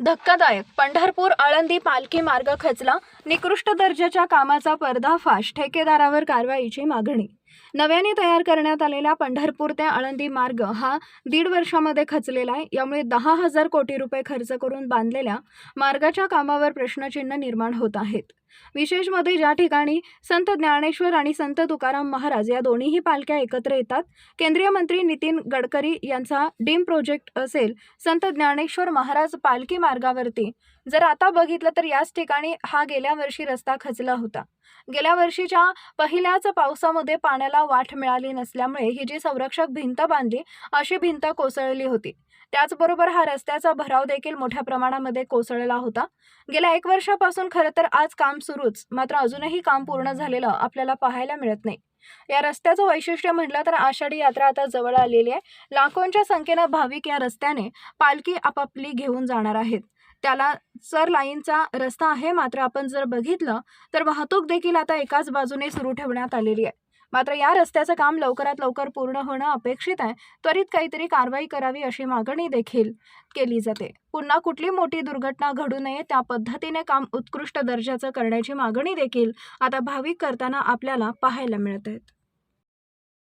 धक्कादायक. पंढरपूर आळंदी पालखी मार्ग खचला. निकृष्ट दर्जाच्या कामाचा पर्दाफाश. ठेकेदारावर कारवाईची मागणी. नव्याने तयार करण्यात आलेला पंढरपूर ते आळंदी मार्ग हा दीड वर्षामध्ये खचलेला आहे. यामुळे दहा हजार कोटी रुपये खर्च करून बांधलेल्या मार्गाच्या कामावर प्रश्नचिन्ह निर्माण होत आहेत. विशेषमध्ये ज्या ठिकाणी संत ज्ञानेश्वर आणि संत तुकाराम महाराज या दोन्हीही पालख्या एकत्र येतात केंद्रीय मंत्री नितीन गडकरी यांचा डीम प्रोजेक्ट असेल संत ज्ञानेश्वर महाराज पालखी मार्गावरती. जर आता बघितलं तर याच ठिकाणी हा गेल्या वर्षी रस्ता खचला होता. गेल्या वर्षीच्या पहिल्याच पावसामध्ये पाण्याला वाट मिळाली नसल्यामुळे ही जी संरक्षक भिंत बांधली अशी भिंत कोसळली होती. त्याचबरोबर हा रस्त्याचा भराव देखील मोठ्या प्रमाणामध्ये कोसळला होता. गेल्या एक वर्षापासून खरं तर आज काम सुरूच मात्र अजूनही काम पूर्ण झालेलं आपल्याला पाहायला मिळत नाही. या रस्त्याचं वैशिष्ट्य म्हटलं तर आषाढी यात्रा आता जवळ आलेली आहे. लाखोंच्या संख्येनं भाविक या रस्त्याने पालखी आपापली घेऊन जाणार आहेत. त्याला सर लाईनचा रस्ता आहे मात्र आपण जर बघितलं तर वाहतूक देखील आता एकाच बाजूने सुरू ठेवण्यात आलेली आहे. मात्र या रस्त्याचं काम लवकरात लवकर पूर्ण होणं अपेक्षित आहे त्वरित काहीतरी कारवाई करावी अशी मागणी देखील केली जाते. पुन्हा कुठली मोठी दुर्घटना घडू नये त्या पद्धतीने काम उत्कृष्ट दर्जाचं करण्याची मागणी देखील आता भाविक करताना आपल्याला पाहायला मिळत आहेत.